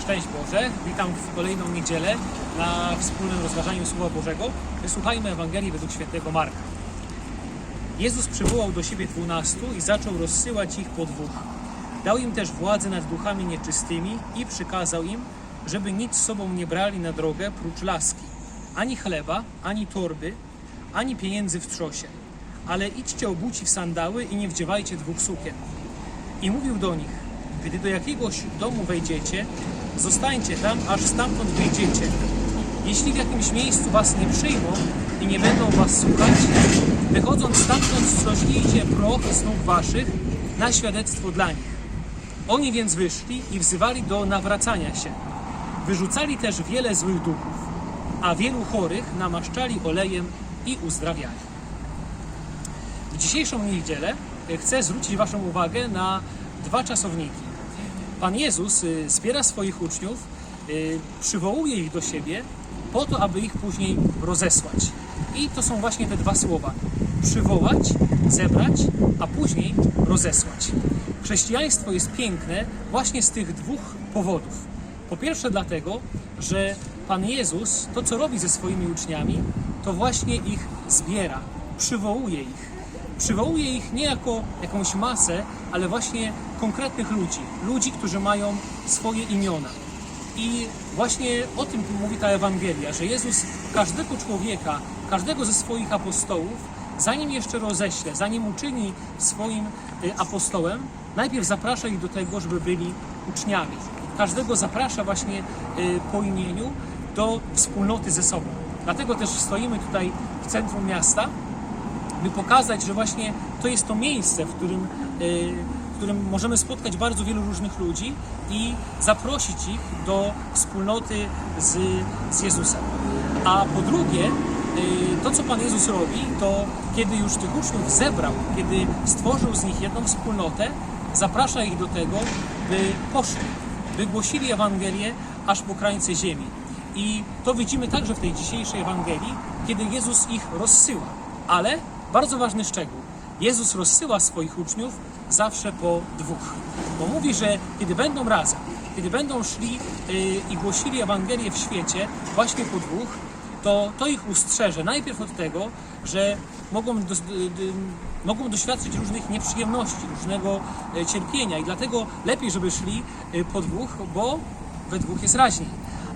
Szczęść Boże, witam w kolejną niedzielę na wspólnym rozważaniu Słowa Bożego. Wysłuchajmy Ewangelii według świętego Marka. Jezus przywołał do siebie dwunastu i zaczął rozsyłać ich po dwóch. Dał im też władzę nad duchami nieczystymi i przykazał im, żeby nic z sobą nie brali na drogę prócz laski, ani chleba, ani torby, ani pieniędzy w trzosie. Ale idźcie obuci w sandały i nie wdziewajcie dwóch sukien. I mówił do nich, gdy do jakiegoś domu wejdziecie, zostańcie tam, aż stamtąd wyjdziecie. Jeśli w jakimś miejscu was nie przyjmą i nie będą was słuchać, wychodząc stamtąd strośnijcie proch z nóg waszych na świadectwo dla nich. Oni więc wyszli i wzywali do nawracania się. Wyrzucali też wiele złych duchów, a wielu chorych namaszczali olejem i uzdrawiali. W dzisiejszą niedzielę chcę zwrócić Waszą uwagę na dwa czasowniki. Pan Jezus y, zbiera swoich uczniów, y, przywołuje ich do siebie po to, aby ich później rozesłać. I to są właśnie te dwa słowa: przywołać, zebrać, a później rozesłać. Chrześcijaństwo jest piękne właśnie z tych dwóch powodów. Po pierwsze, dlatego, że Pan Jezus to, co robi ze swoimi uczniami, to właśnie ich zbiera, przywołuje ich. Przywołuje ich nie jako jakąś masę, ale właśnie konkretnych ludzi. Ludzi, którzy mają swoje imiona. I właśnie o tym mówi ta Ewangelia, że Jezus każdego człowieka, każdego ze swoich apostołów, zanim jeszcze roześle, zanim uczyni swoim y, apostołem, najpierw zaprasza ich do tego, żeby byli uczniami. Każdego zaprasza właśnie y, po imieniu do wspólnoty ze sobą. Dlatego też stoimy tutaj w centrum miasta, by pokazać, że właśnie to jest to miejsce, w którym, y, w którym możemy spotkać bardzo wielu różnych ludzi i zaprosić ich do wspólnoty z, z Jezusem. A po drugie, y, to co Pan Jezus robi, to kiedy już tych uczniów zebrał, kiedy stworzył z nich jedną wspólnotę, zaprasza ich do tego, by poszli, by głosili Ewangelię aż po krańce ziemi. I to widzimy także w tej dzisiejszej Ewangelii, kiedy Jezus ich rozsyła. Ale bardzo ważny szczegół. Jezus rozsyła swoich uczniów zawsze po dwóch. Bo mówi, że kiedy będą razem, kiedy będą szli yy, i głosili Ewangelię w świecie właśnie po dwóch, to to ich ustrzeże najpierw od tego, że mogą, dos, y, y, mogą doświadczyć różnych nieprzyjemności, różnego y, cierpienia i dlatego lepiej, żeby szli y, po dwóch, bo we dwóch jest raźniej.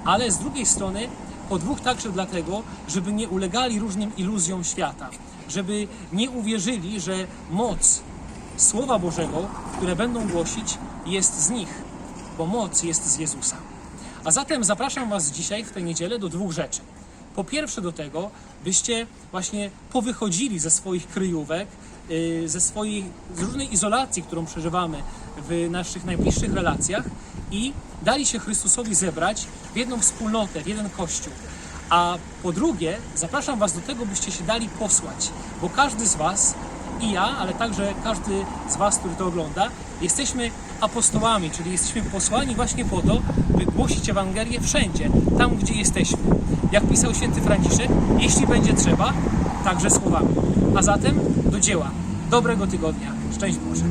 Ale z drugiej strony po dwóch także dlatego, żeby nie ulegali różnym iluzjom świata, żeby nie uwierzyli, że moc Słowa Bożego, które będą głosić, jest z nich, bo moc jest z Jezusa. A zatem zapraszam Was dzisiaj w tę niedzielę do dwóch rzeczy. Po pierwsze do tego, byście właśnie powychodzili ze swoich kryjówek, yy, ze swojej z różnej izolacji, którą przeżywamy w naszych najbliższych relacjach i dali się Chrystusowi zebrać w jedną wspólnotę, w jeden kościół. A po drugie, zapraszam Was do tego, byście się dali posłać, bo każdy z Was i ja, ale także każdy z Was, który to ogląda, jesteśmy apostołami, czyli jesteśmy posłani właśnie po to, by głosić Ewangelię wszędzie, tam gdzie jesteśmy. Jak pisał święty Franciszek, jeśli będzie trzeba, także słowami. A zatem do dzieła. Dobrego tygodnia. Szczęść Boże.